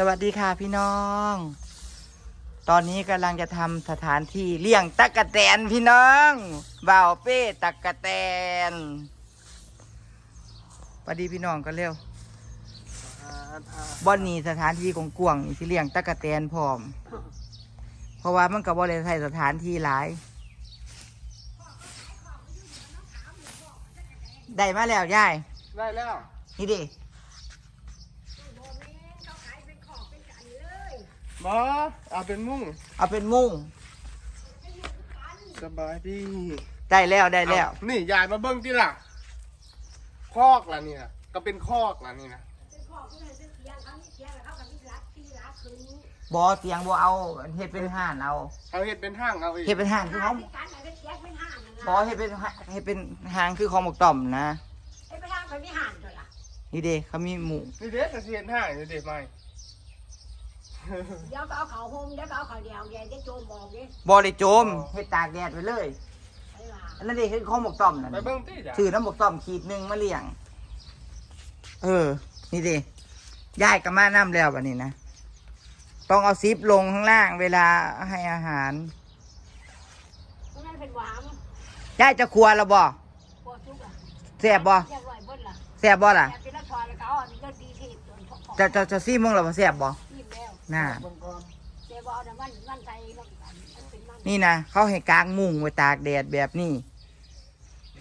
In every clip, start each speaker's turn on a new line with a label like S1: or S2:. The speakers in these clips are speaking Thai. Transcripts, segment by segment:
S1: สวัสดีค่ะพี่น้อง ตอนนี้กำลังจะทำสถานที่เลี้ยงตักกะแตนพี่น้องบ่าวเป้ตักกะแตนสวัสดีพี่น้องกันเร็วบ่อนนี้สถานที่กกวางๆนี่ที่เลี้ยงตักกะแตนพร้อม เพราะว่ามันก็บ่ได้ใช้สถานที่หลาย ได้มาแล้วยาย
S2: ได้แล้ว
S1: นี่ดิ
S2: บอเอาเป็นมุ่ง
S1: เอาเป็นมุ้ง
S2: สบายดี
S1: ได้แล้วได้แล้ว
S2: เอานี่ยายมาเบิ้งที่ล่ะ คอกล่ะนี่นะก็เป็นคอกล่ะนี่นะ
S1: บอเสียงบอเอาเฮ็ดเป็นห่านเอา
S2: เอาเห็ดเป็นห้างเอาอีก
S1: เฮ็ดเป็นห่านคือของบอเฮ็ดเป็นห่าเฮ็ดเป็นหางคือของหมกต่อมนะ
S3: ไอ้ไปทางไปไม่ห่านตัวละ
S1: นี่เด้เขามีหมู
S2: นี่เด็กกระเทียนห้างนี่เด็กใหม่
S3: เดี๋ยวก็เอาเขาโฮมเดี๋ยวก็เอาเขาเดียวแกจะโจมบอกดิ
S1: บอได้โจมเฮ็ดตากแดดไว้เลย
S3: ไอ้ว่า
S1: อันนั้นเด้คือของหมกต่อมนั่น
S2: ไปเบิ้งที่จ้ะ
S1: ถือน้ำหมกต่อมขีดหนึงมาเลี้ยง เออ นี่เด้ย้ายกับมาน้ำแล้วบัดนี้นะ ต้องเอาซิปลงข้างล่างเวลาให้อาหาร
S3: เพราะนั่นเป็นหวาม
S1: ย้ายจะครัวแล้วบ่
S3: ปวดทุกข์อะ
S1: แซ่บบ่
S3: อยากไหวเบิ้ลล่ะ
S1: แซ่บบ่ล่ะ
S3: อยากเป็นนักทอยแล้วก็เอาอันนี้ก็ดีที่จนพอ
S1: จะจะจะซีมึงแล้วบ่แซ่บบ่
S3: ยิ้มแล้ว
S1: น่า
S2: เบิ้งก่อน
S3: เจ๊บอกนะมันมันใจมันมันเป็นมัน
S1: นี่นะเขาให้กางมุ้งไว้ตากแดดแบบนี้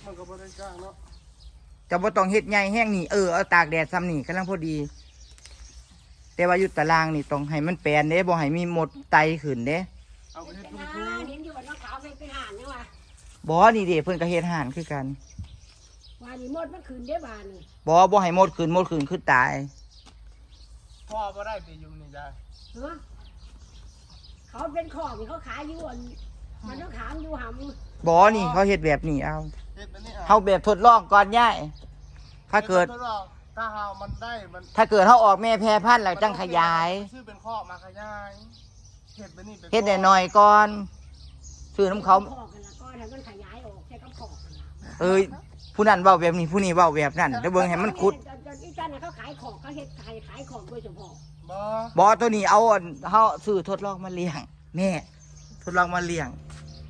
S2: มันก็บ่ได้กล้าเนาะ
S1: จะบ่ต้องเฮ็ดใหญ่แห้งนี่เออเอาตากแดดซ้ำนี่กำลังพอดี แต่ว่าอยู่ตารางนี่ต้องให้มันแปลนเด้บ่ให้มีมดไตขึ้นเด้
S2: เอาไป
S3: เป็
S2: เฮ็
S3: น
S2: ด
S3: ห
S2: ตุ้งา
S3: เห็นอยู่ว่าน้องขาวเป็นเป็นห่านนี่ว่ะ
S1: บ่นี่เด้เพิ่นก็เฮ็ดห่านคือกัน
S3: ว่านี่มดมันคืนได้บานนี่
S1: บ่บ่ให้มดขึ้นมดขึ้นคือตาย
S2: ๆพ่อบ่ได้ไปอยู่นี่ได้
S3: เฮ้เขาเป็นของเขาขายอยู่อันมันต้องขามอยู่หำ
S1: บ่นี่เขาเฮ็ดแบบนี้เอา
S2: เฮ็ดอันนี้อะ
S1: เฮาแบบทดลองก่อนย่ายถ้าเกิด
S2: ฮ็ทลองถ้าเฮามันได้มัน
S1: ถ้าเกิดเฮาออกแม่แพร่พันธุ์แล้วจังขยาย
S2: ซื้อเป็นคอกมาขยายเฮ็ดไปนี่เป็น
S1: เฮ็ดได้หน่อยก่อนซื้อน้ำเขา
S3: ขอกกันละก้อนให้มันขยายออกใช้กับขอกกันละ
S1: เอ้ยผู้นั้นเว้าแบบนี้ผู้นี้เว้าแบบนั้นเดี๋ยวเบิ่งให้มันขุด
S3: อีจันน่ะเขาขายของเขาเฮ็ดขายขายของโดยเฉพาะ
S2: บ่
S1: บอตัวนี้เอาอันเฮาซื้อทดลองมาเลี้ยงแม่ทดลองมาเลี้ยง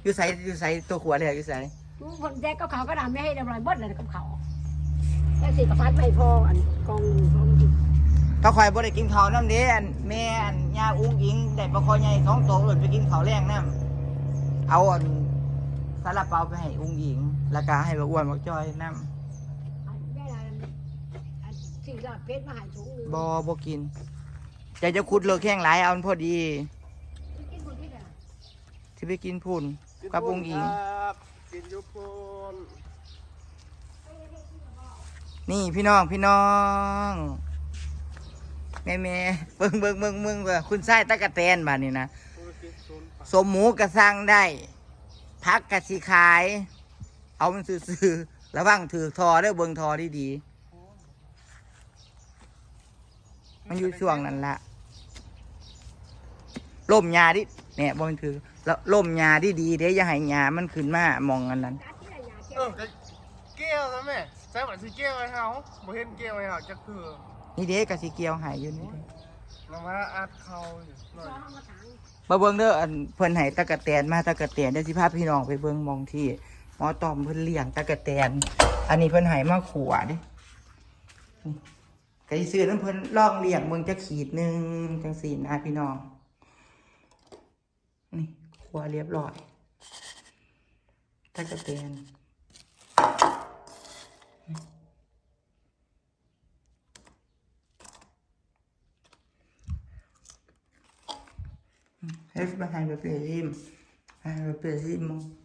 S1: อยู่ไสอยู่ไสตัวขวดเลยอยู่ไส
S3: ทุกคนแจกกับเขาก็ทำไม่ให้เรียบร้อยเบิดเลยกับเขาแต่สิกับฟัดไม่พออันกองกอง
S1: ถ้าข่อยบ่ได้กินข้าวน้ำเด้อันแม่อันย่าอุ้งอิงได้ปลาคอใหญ่สองตัวเลยไปกินข้าวแรงน้ำเอาอันซาลาเปาไปให้อุ้งอิงแล้วก็ให้บ่อ้วนบ่จ้อยน้
S3: อันแม่อันอันสี่ลาบเพชรมาใหายถุงหนึงำ
S1: บ่บ่กิน ใจจะขุดเลิกแข้งหลายเอามันพอดี
S3: กินคนที่ไหน
S1: สิไปกินพุ่นกับอุ้งอิง
S2: ครับกินอยุพุน
S1: นี่พี่น้องพี่น้อง แม่แม่เบิ่งเบิ่งเบิ่งเบิ่งเบิ่งคุณชายตะกะแตนบาดนี้นะ
S2: ธุรกิจศูนย์ปะ
S1: สมหมูกระสั่งได้ พักกะสิขาย เอามันซื้อๆระวังถือทอได้อเบิงทอดีๆ มันอยู่ช่วงนั้นละล่มยาดิเนี่ยบอมันถือ แล้วล่มยาดีดีๆเด้อย่าให้ยามันขึ้นมามองอันนั้น
S3: การที่ไหนยาเจ็บ
S2: เออก็เกี้ยวนะแม่ใส่หวานสิเกี้ยวไว้เฮาบ่เห็นเกี้ยวไว้เฮาจักคือ
S1: นี่เด้กะสิเกียวหายอยู่นี่เด้
S2: น้องมาอัดเข้าอยู่หน่อย
S3: รอห้องมาถาง
S1: มาเบิ่งเด้ออันเพิ่นให้ตะกะแตนมาตะกะแตนเดี๋ยวสิพาพี่น้องไปเบิ่งหมองที่หมอตอมเพิ่นเลี้ยงตะกะแตน อันนี้เพิ่นให้มาขัวเดินี่ ไก่ซื้อน้ำเพิ่นลองเลี้ยงเบิ่งจะขีดหนึ่งจังสี่นะพี่น้อง นี่ขัวเรียบร้อยตะกะแตนเฮ้ยมาให้แบบนี้ให้แบบนี้มั้ง
S2: เป็น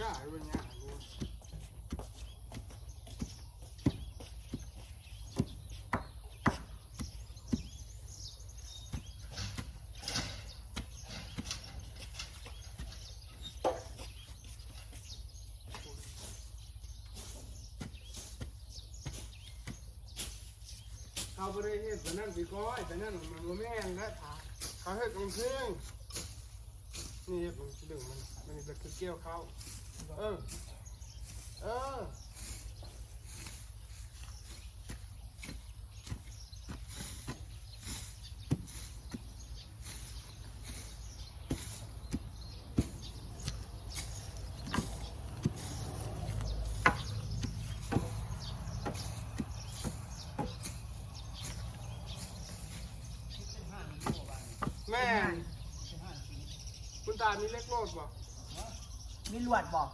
S2: ก้าไอ้เวยเนี่ยกูเบริเวณนั้นสีก้อยแต่นั่นมันบ่แม่นและขาเขาเห็ดกลางคืนนี่ผมดึงมันมันจะคือเกี่ยวเข้า เออ เออแม่ คุณตามีเล็กโลดบ่
S1: มีลวดบอก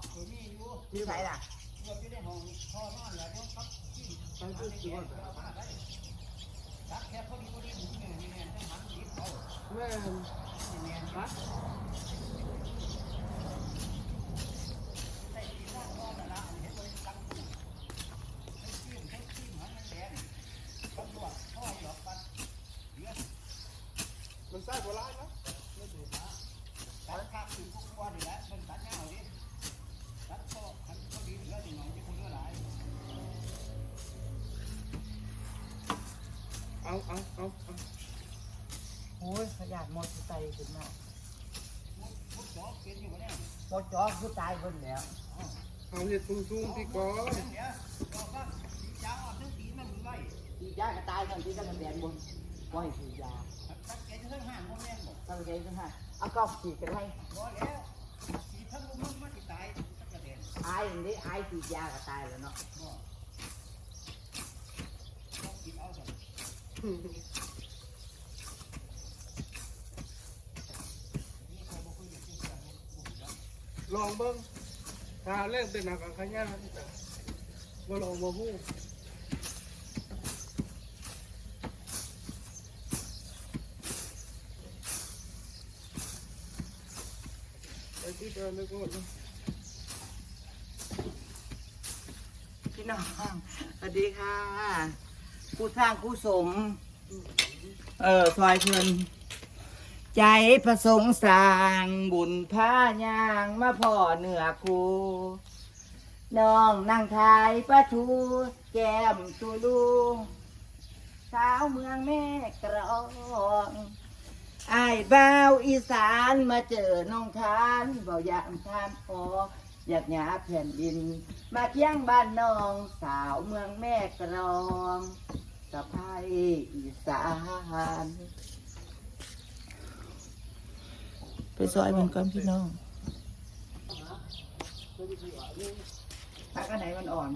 S1: มีใส่ล่ะ
S2: ไปที่สิว่าแม่นฮะมันใส่โบราณนะ เอาเอาเอา
S1: โอ้ยขยาดหมดสิใจขึ้นมาหมดจอคือตายเบิ่นแล้ว
S2: เอาเห็ดสูงๆที่ก่อน
S1: ฉียากระตายทันทีตะกะแตนบนบ่ให้ฉียาตั้งใจทั้งห้างบ่แม่นบ่ตั้งใจทั้งห้างเอากอบฉีกันให้อายอันนี้อายฉียาก็ตายแล้วเนาะ
S2: ลองเบิ้งถ้าเล่นเป็นหนักอังขยาที่จะมาลองมาพูดไปที่เดินเลยก่อน
S1: พี่น้องสวัสดีค่ะ ผู้สร้างผู้สม เออซอยเพิ่นใจประสงค์สร้างบุญพายางมาพ่อเหนือครูน้องนั่งทายประทูแก้มตูลูสาวเมืองแม่กรองไอายบ่าวอีสานมาเจอน้องทานเบาอยามทานพออยากหยาแผ่นดิน มาเที่ยงบ้านน้องสาวเมืองแม่กรอง สะพายอีสานไปซอยมันก่อนพี่น้องตักอันไหนมันอ่อน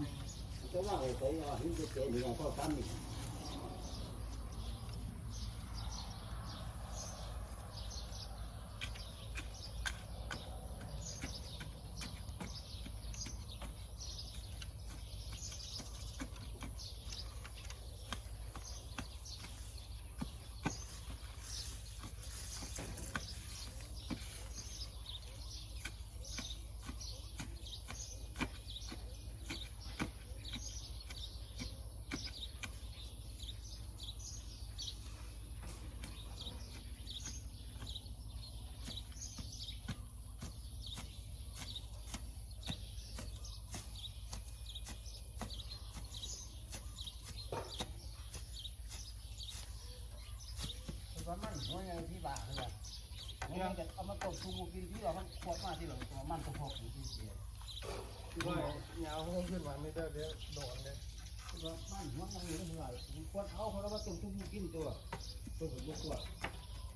S4: ว่า มันหัวใหญ่ที่บ้าเลยอะนี่เราจะเอามาต้มชูมูกินที่เรามันควบมาที่เราตัวมันต้องหกอยู่ที่เสีย
S2: ว่าเหงาห้องขึ้นมาไม่ได้เดี๋ยวโดนเลย
S4: ว่ามันหัวมันอยู่ที่ไหนมันควรเอาเขาแล้วมาต้มชูมูกินตัวตัวผมตัว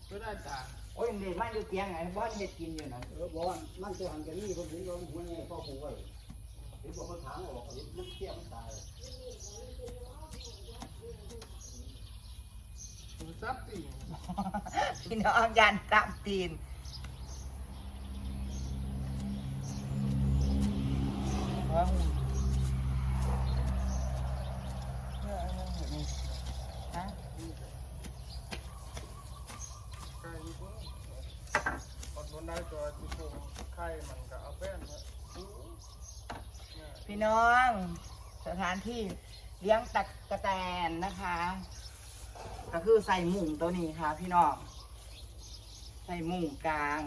S2: ไม่ได้ตา
S1: โอ้ยเด็กมันอยู่เตียงไงบ้านเห็ดกินอยู่นะ
S4: เออบอกว่ามันตัวหันกันนี่คนนี้เราหัวใหญ่พ่อผูไว้เดี๋ยวบอกคนถามออกเห็นมันเที่ยวมันตาย
S2: มัน ซับตี
S1: พี่น้องยันตามตีนว้าวฮะ
S2: ไก่นี่เพิ่งอดบนได้ตัวที่โคงไข่มันก็เอาแป้งมาอู้เนี่ย
S1: พี่น้อง สถานที่เลี้ยงตักกะแตนนะคะ ก็คือใส่มุงตัวนี้ค่ะ พี่น้องใส่มุงกลาง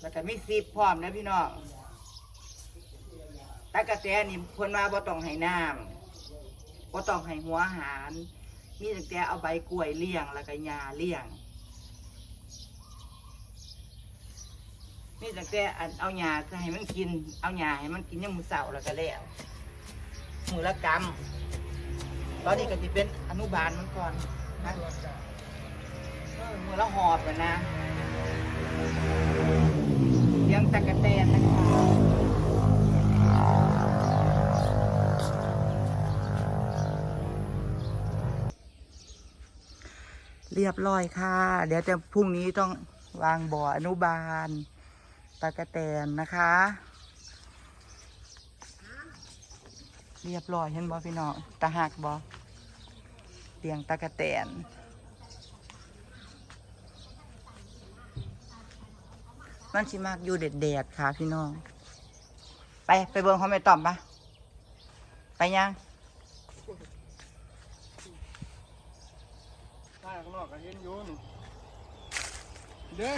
S1: แล้วก็มีซีบพร้อมนะพี่น้องตักะแตนนี่เพิ่นว่าบ่ต้องให้น้ก็ต้องให้หัวอาหาร มีตั้งแต่เอาใบกล้วยเลี้ยงแล้วก็ยาเลี้ยงมีตั้งแต่อันเอายาให้มันกิน เอายาให้มันกินยังมือเสาแล้วก็แล้วมือละกำ ตอนนี้ก็จะเป็นอนุบาลมันก่อนนะเมือละหอบเลยนะเลี้ยงตะกะแตนนะคะเรียบร้อยค่ะ เดี๋ยวจะพรุ่งนี้ต้องวางบ่ออนุบาลตะกะแตนนะคะ เรียบร้อยเห็นบ่พี่น้องตะหักบ่เตียงตะกะแตนมันสิมากอยู่เด็ดๆค่ะพี่น้อง ไปไปเบิ่งเขาไม่ตอบปะไปยัง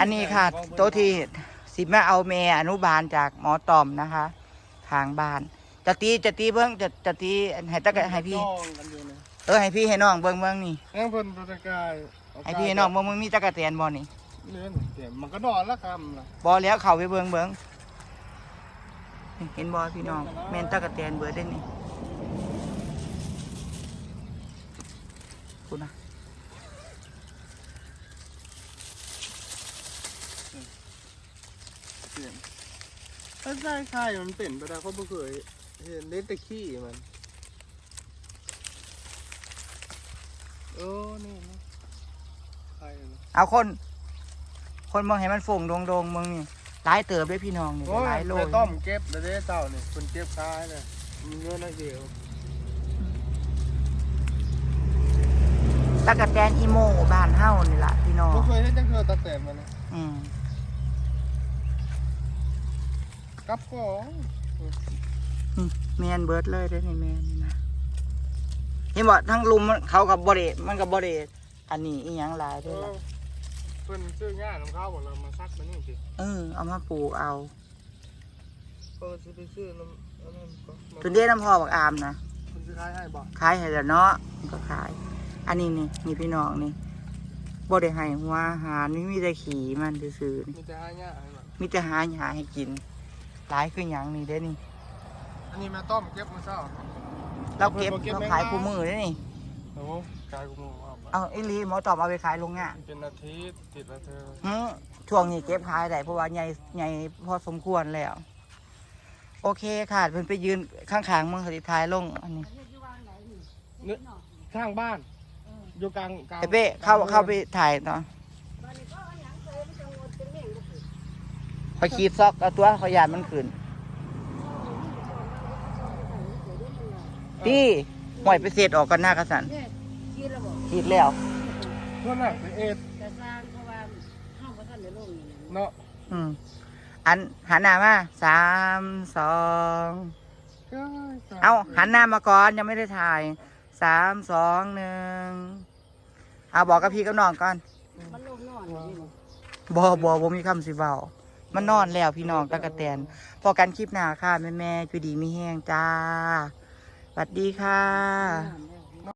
S2: อันนี้
S1: ค่ะ โตที่สิมาเอาเมอนุบาลจากหมอตอมนะคะทางบ้าน จะตีจะตีเบิ้งจะจะตีให้ตะกะให้พี่
S2: จ้องกันอยู่นี่
S1: เออให้พี่ให้น้องเบิ้งเบิ้งนี่
S2: นั่งเพิ่นตัวตะกายเา
S1: ให้พี่ให้น้องเบิ้งมึงมีตะกะแตนบ่นี่
S2: เล่นเดี๋ยวมันก็นอนละคำล่ะ
S1: บ่แล้วเข้าไปเบิ้งเบิ้งเห็นบ่พี่น้องแม่นตะกะแตนเบิดได้นี่คุณนะ
S2: เสียงถ้าใช่ใช่มันเป็นไปได้เพราะบ่เคย เห็นเล่นแต่ขี้มันเออนี่นะใครนะ
S1: เอาคน คนมองให้มันฟงโดงโดงๆมึงนี่หลายเติบด้วยพี่น้องนี่
S2: โอ้ย
S1: หลายโล
S2: แต่ต้อมเก็บแล้วเด้เจ้านี่คนเก็บค้ายเลยมีเงินอะไรเดียว
S1: ตะกะแตนอีโมบ้านเฮานี่ล่ะพี่น้อง
S2: บ่เคยเห็นจังเธอตะแตนมันนะ
S1: อืม
S2: กับของ
S1: นี่ แมนเบิร์ดเลยเด้อนี่แมนนี่นะเห็นบ่ทั้งลุมมันเขากับบริมันกับบริอันนี้อีหยังหลาย
S2: เอ
S1: ด้วย
S2: อ
S1: ล่ะ
S2: เพิ่นซื้อง่ายของเขาบอกเรามาซักมานี่สิ
S1: เออเอามาปลูกเอา
S2: เออซื้อไปซื้อน้ำอันนั้นก็มา
S1: ตัวเดียวน้ำพอบักอามนะ
S2: เพิ่นซื้อขายให้บ่
S1: ขายให้แล้วเนาะมันก็ขาย อันนี้นี่นี่พี่น้องนี่บ่ได้ให้หัวอาหารนี่มีแต่ขี่มันซื่อๆนี่
S2: มีแต่ให้ง่ายให้บ่
S1: มีแต่หาหาให้กินหลายคือหยังนี่เด้อนี่
S2: อันนี้แม่ต้อมเก็บมาเช้า
S1: เราเก็บ
S2: เพิ่นบ่เก็บ
S1: เรา
S2: แมง
S1: ขาย
S2: ดา
S1: คู่มือเด้อนี่
S2: โอ้กายกูมองเอาไป
S1: เอาไอ้ลีหมอตอบเอาไปขายโรงงาน
S2: เป็นนาทีติดแล้วเธอ
S1: หืมช่วงนี้เก็บขายได้เพราะว่าใหญ่ใหญ่พอสมควรแล้ว โอเคค่ะเพิ่นไปยืนข้างๆเมืองสติท้ายลงอันนี้
S2: นึกข้างบ้านอยู่กลางกลาง
S1: ไอ้เป้เข้าเข้าไปถ่ายเนาะพอขีดซอกเอาตัวเขายานมันขึ้น ตีห่วยไปเศษออกกันหน้ากระสัน
S3: เนี่ยคิดแล้วบอก
S1: ขีดแล้ว
S2: เพื่อนน่ะไปเอ็ด
S3: แต่สร้างเพราะว่าห้องพระท่านในโลกนี่นะ
S2: เนาะ
S1: อืมอันหันหน้ามาสามสอง
S2: ก็
S1: เอาหันหน้ามาก่อนยังไม่ได้ถ่ายสามสองหนึ่งเอาบอกกับพี่กับน้องก่อน
S3: มันโลกนอนนี่บอก
S1: บอบอบมีคำสิเบามันนอนแล้วพี่น้องตะกะแตนพอกันคลิปหน้าค่ะแม่แม่ๆจุดีมีแห้งจ้า สวัสดีค่ะ